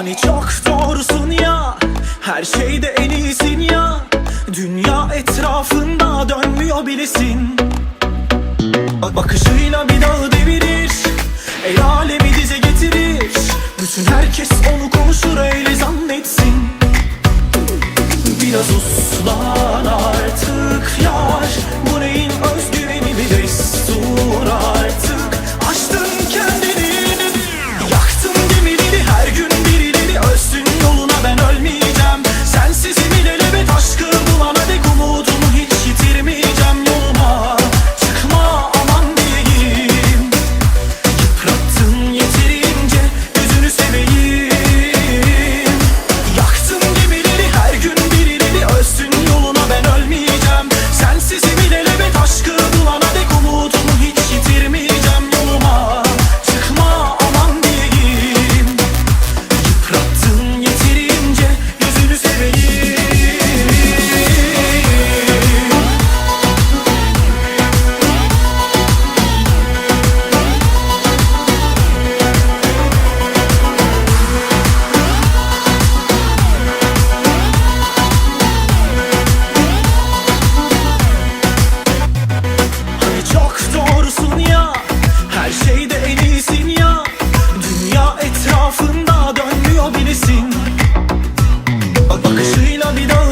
Hani çok doğrusun ya Her şeyde en iyisin ya. Dünya etrafında dönmüyor bilesin. Bakışıyla bir dağı devirir El alemi dize getirir. Bütün herkes onu konuşur öyle zannetsin. Biraz usla. etrafında dönmüyor birisin. Bakışıyla bir dağ